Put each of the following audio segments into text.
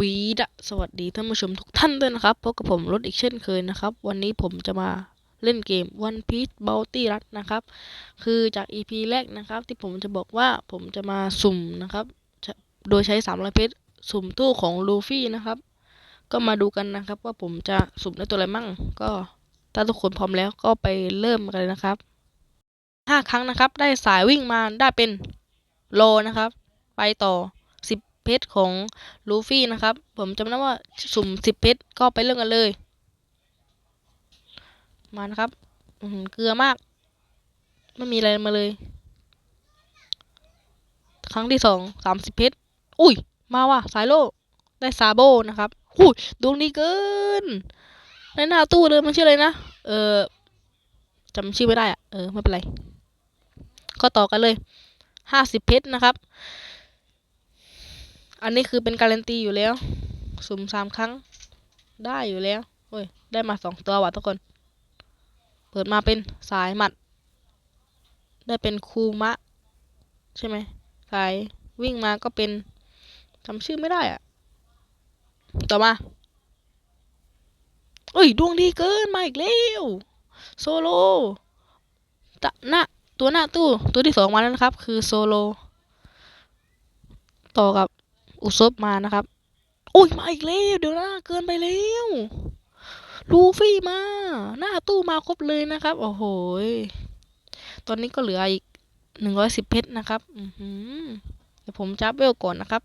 วีดะสวัสดีท่านผู้ชมทุกท่านด้วยนะครับพบกับผมรถอีกเช่นเคยนะครับ วันนี้ผมจะมาเล่นเกม One Piece Bounty รัดนะครับ คือจาก EP แรกนะครับ ที่ผมจะบอกว่าผมจะมาสุ่มนะครับ โดยใช้300เพชรสุ่มตู้ของลูฟี่นะครับ ก็มาดูกันนะครับ ว่าผมจะสุ่มได้ตัวอะไรมั่ง ก็ถ้าทุกคนพร้อมแล้วก็ไปเริ่มกันเลยนะครับห้าครั้งนะครับ ได้สายวิ่งมาได้เป็นโลนะครับ ไปต่อ10 เพชรของลูฟี่นะครับ ผมจำได้ว่าสุ่มสิบเพชรก็ไปเรื่องกันเลย มานะครับเกลือมาก ไม่มีอะไรมาเลย ครั้งที่สองสามสิบเพชรอุ้ย มาว่ะสายโลได้ซาโบนะครับอุ้ยดวงดีเกินในหน้าตู้เลยมันชื่ออะไรนะเออจำชื่อไม่ได้อะเออไม่เป็นไร ก็ต่อกันเลยห้าสิบเพชรนะครับ อันนี้คือเป็นการันตีอยู่แล้ว สุ่มสามครั้ง ได้อยู่แล้วโอ้ย ได้มาสองตัวว่ะทุกคน เปิดมาเป็นสายหมัด ได้เป็นคูมะ ใช่ไหม สายวิ่งมาก็เป็นจำชื่อไม่ได้อะต่อมาเอ้ยดวงดีเกินมาอีกแล้วโซโลตะหน้าตัวหน้าตู้ตัวที่สองมาแล้วนะครับ คือโซโล ต่อกับ อุซบมานะครับอุ้ยมาอีกแล้วเดี๋ยวนะเกินไปแล้วลูฟี่มา หน้าตู้มาครบเลยนะครับ โอ้โหตอนนี้ก็เหลืออีกหนึ่งร้อยสิบเพชรนะครับอือหือเดี๋ยวผมจับเวลก่อนนะครับ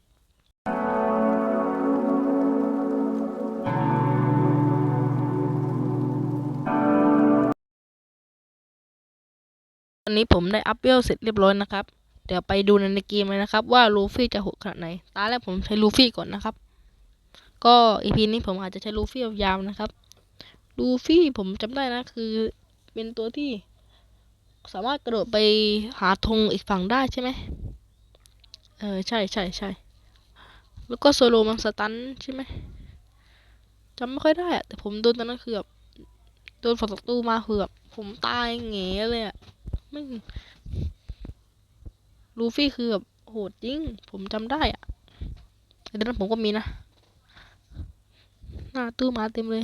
ตอนนี้ผมได้อัพเวลเสร็จเรียบร้อยนะครับ เดี๋ยวไปดูในเกมเลยนะครับ ว่าลูฟี่จะโหดขนาดไหน ตาแรกผมใช้ลูฟี่ก่อนนะครับ ก็อีพีนี้ผมอาจจะใช้ลูฟี่ยาวๆนะครับ ลูฟี่ผมจำได้นะคือเป็นตัวที่ สามารถกระโดดไปหาธงอีกฝั่งได้ใช่ไหมเออใช่ใช่ใช่แล้วก็โซโลมันสตันใช่ไหมจำไม่ค่อยได้อะแต่ผมโดนตอนนั้นคือแบบโดนฝั่งตรูมาคือแบบผมตายแง่เลยอะไม่ ลูฟี่คือแบบโหดจริง ผมจำได้อะแต่ตอนนั้นผมก็มีนะ หน้าตู้มาเต็มเลย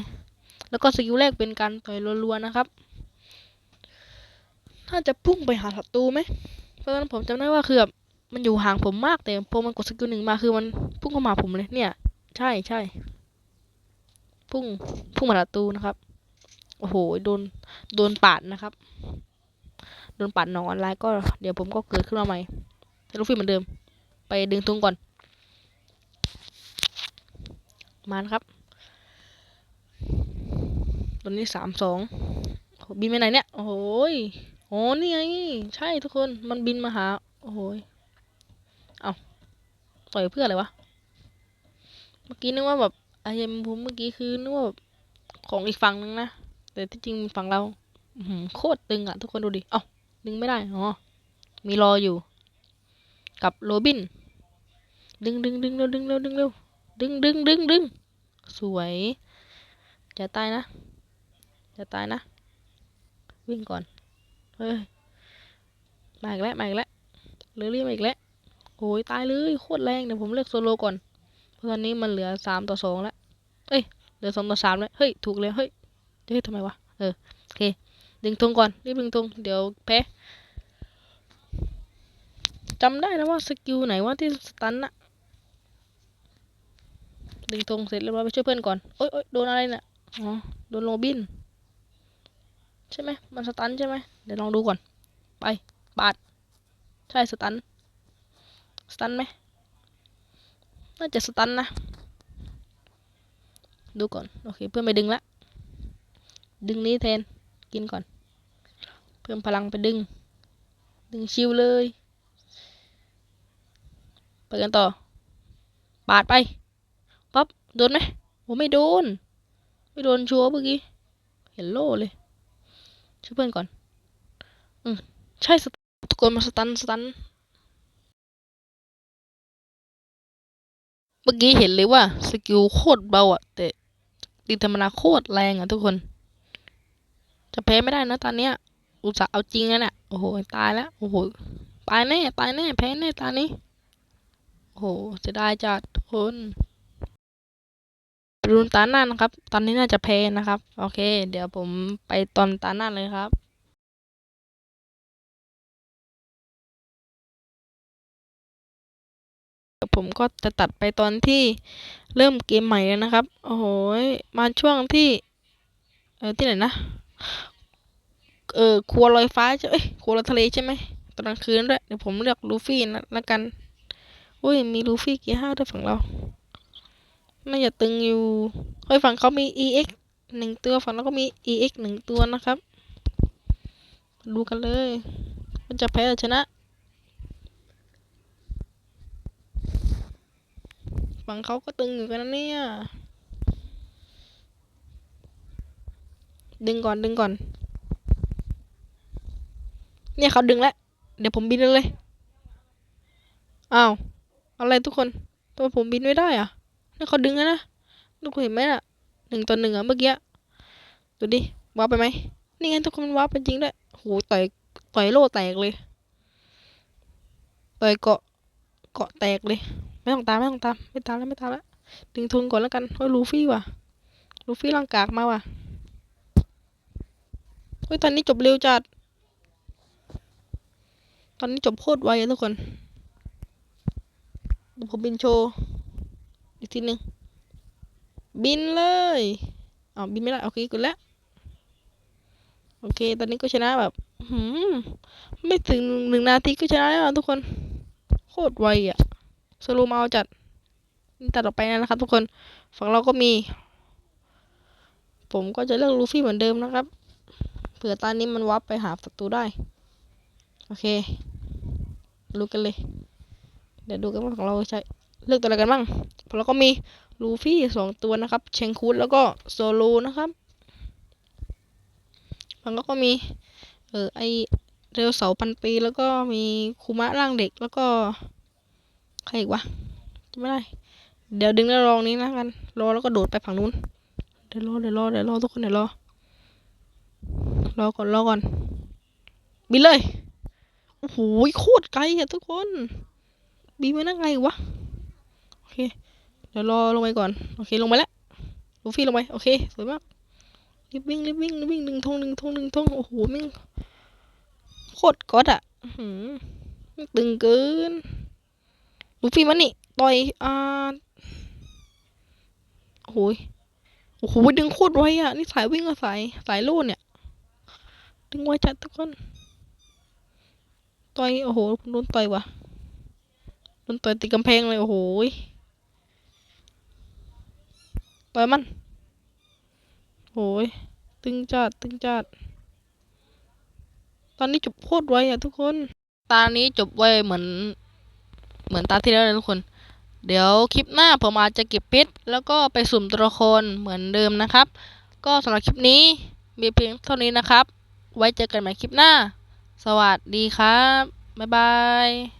แล้วก็สกิลแรกเป็นการต่อยรัวๆนะครับ น่าจะพุ่งไปหาศัตรูไหม เพราะฉะนั้นผมจำได้ว่าคือแบบมันอยู่ห่างผมมากแต่พอมันกดสกิลหนึ่งมาคือมันพุ่งเข้ามาผมเลยเนี่ย ใช่ใช่พุ่งพุ่งมาศัตรูนะครับ โอ้โหโดนโดนปาดนะครับ โดนปาดหนองออนไลน์ก็เดี๋ยวผมก็เกิดขึ้นมาใหม่แต่ลูกฟิเหมือนเดิม ไปดึงทุงก่อน มานครับ ตอนนี้สามสองบินไปไหนเนี่ย โอ้โหยโอ้นี่ไง ใช่ทุกคน มันบินมาหา โอ้โหยเอาต่อยเพื่ออะไรวะ เมื่อกี้นึกว่าแบบไอ้ยมพูเมื่อกี้คือนึกว่าแบบของอีกฝั่งนึงนะ แต่ที่จริงฝั่งเรา โคตรตึงอะทุกคนดูดิ เอ้าดึงไม่ได้ อ๋อ มีรออยู่ กับโรบิน ดึงดึงดึงเร็วดึงเร็วดึงเร็วดึงดึงดึงดึงสวย อย่าตายนะ อย่าตายนะ วิ่งก่อน เฮ้ย มาอีกแล้ว มาอีกแล้วเรือรี่มาอีกแล้วโอ้ยตายเลยโคตรแรงเดี๋ยวผมเลือกโซโลก่อน เพราะตอนนี้มันเหลือสามต่อสองแล้ว เอ้ย เหลือสองต่อสามแล้ว เฮ้ย ถูกเลย เฮ้ย เฮ้ยทำไมวะ เออ โอเค ดึงธงก่อนรีบดึงธงเดี๋ยวแพ้จำได้นะว่าสกิลไหนว่าที่สตันน่ะดึงธงเสร็จแล้วเราไปช่วยเพื่อนก่อนโอ๊ยโอ๊ยโดนอะไรเนี่ยอ๋อโดนโรบิน ใช่ไหมมันสตันใช่ไหมเดี๋ยวลองดูก่อน ไปบาดใช่สตันสตันไหมน่าจะสตันนะ ดูก่อน โอเค เพื่อนไปดึงละ ดึงนี้แทน กินก่อน พิ่มพลังไปดึง ดึงชิวเลยไปกันต่อ ปาดไปปั๊บโดนไหมโอ้ไม่โดน ไม่โดนชัวร์เมื่อกี้ เห็นโล่เลยช่วยเพื่อนก่อน อืมใช่สตทุกคนมาสตันสตัน เมื่อกี้เห็นเลยว่า สกิลโคตรเบาอะแต่ตีธรรมดาโคตรแรงอะทุกคน จะแพ้ไม่ได้นะตอนเนี้ย อุตส่าห์เอาจริงแล้วเนี่ยโอ้โหตายแล้วโอ้โหตายแน่ตายแน่แพ้แน่ตอนนี้โอ้โหเสียดายจัดทุกคนดูตาหน้านะครับ ตอนนี้น่าจะแพ้นะครับ โอเค เดี๋ยวผมไปตอนตาหน้าเลยครับเดี๋ยวผมก็จะตัดไปตอนที่เริ่มเกมใหม่แล้วนะครับ โอ้โห มาช่วงที่ เออที่ไหนนะ เออครัวลอยฟ้าใช่เอ้ยครัวลอยทะเลใช่ไหมตอนกลางคืนด้วยเดี๋ยวผมเลือกลูฟี่นะล้วกันอุ้ยมีลูฟี่เกียร์ห้าด้วยฝั่งเราน่าจะตึงอยู่เฮ้ยฝั่งเขามี EX หนึ่งตัวฝั่งเราก็มี EX หนึ่งตัวนะครับดูกันเลยมันจะแพ้หรือชนะฝั่งเขาก็ตึงอยู่กันนะเนี่ยดึงก่อนดึงก่อน เนี่ยเขาดึงแล้ว เดี๋ยวผมบินเลย อ้าว อะไรทุกคน ตัวผมบินไม่ได้อะนี่เขาดึงแล้วนะทุกคนเห็นไหมน่ะหนึ่งต่อหนึ่งอะเมื่อกี้ ดูดิว้าไปไหม นี่ไงทุกคนมันว้าร์ปเป็นจริงด้วยโหต่อย ต่อยโล่แตกเลย ต่อยเกาะ เกาะแตกเลย ไม่ต้องตามไม่ต้องตาม ไม่ตามแล้วไม่ตามแล้ว ดึงทุนก่อนแล้วกันเฮ้ยลูฟี่ว่ะ ลูฟี่ร่างกากมาว่ะเฮ้ยตอนนี้จบเร็วจัด ตอนนี้จบโคตรไวทุกคนเดี๋ยวผมบินโชว์อีกทีหนึ่งบินเลยอ๋อบินไม่ได้โอเคกดแล้วโอเค ตอนนี้ก็ชนะแบบหืมไม่ถึงหนึ่งนาทีก็ชนะแล้วทุกคน โคตรไวอะสโลว์มาเอาจัดนี่ตัดออกไปนะครับทุกคนฝั่งเราก็มี ผมก็จะเลือกลูฟี่เหมือนเดิมนะครับ เผื่อตอนนี้มันวับไปหาศัตรูได้ โอเคดูกันเลย เดี๋ยวดูกันว่าของเราใช้เลือกตัวอะไรกันบ้างขอเราก็มีลูฟี่สองตัวนะครับ เชงคูดแล้วก็โซโลนะครับฝั่งเราก็มี เออไอเร็วเสาพันปีแล้วก็มีคุมะร่างเด็กแล้วก็ ใครอีกวะจำไม่ได้ เดี๋ยวดึงแล้วรองนี้นะกันรอแล้วก็โดดไปฝั่งนู้นเดี๋ยวรอเดี๋ยวรอเดี๋ยวรอทุกคนเดี๋ยวรอรอก่อนรอก่อนบินเลย โอ้โหโคตรไกลอะทุกคนบินมาได้ไงวะ โอเค เดี๋ยวรอลงไปก่อน โอเค ลงไปแล้วลูฟี่ลงไป โอเค สวยมาก รีบวิ่ง รีบวิ่ง รีบวิ่งหนึ่งทงหนึ่งทงหนึ่งทงโอ้โหแม่งโคตรก๊อดอะหืมตึงเกิน ลูฟี่มันนี่ ต่อย อ่า โอ้โหยโอ้โห ดึงโคตรไวอะนี่สายวิ่งกับสาย สายโล่เนี่ย ดึงไวจัดทุกคน ต่อยโอ้โหโดนต่อยว่ะโดนต่อยติดกำแพงเลยโอ้โหต่อยมันโอ้ยตึงจัดตึงจัดตอนนี้จบโคตรไวอะทุกคน ตานี้จบไวเหมือน เหมือนตาที่แล้วเลยทุกคน เดี๋ยวคลิปหน้าผมอาจจะเก็บเพชรแล้วก็ไปสุ่มตัวละครเหมือนเดิมนะครับ ก็สำหรับคลิปนี้มีเพียงเท่านี้นะครับ ไว้เจอกันใหม่คลิปหน้า สวัสดีครับ บ๊ายบาย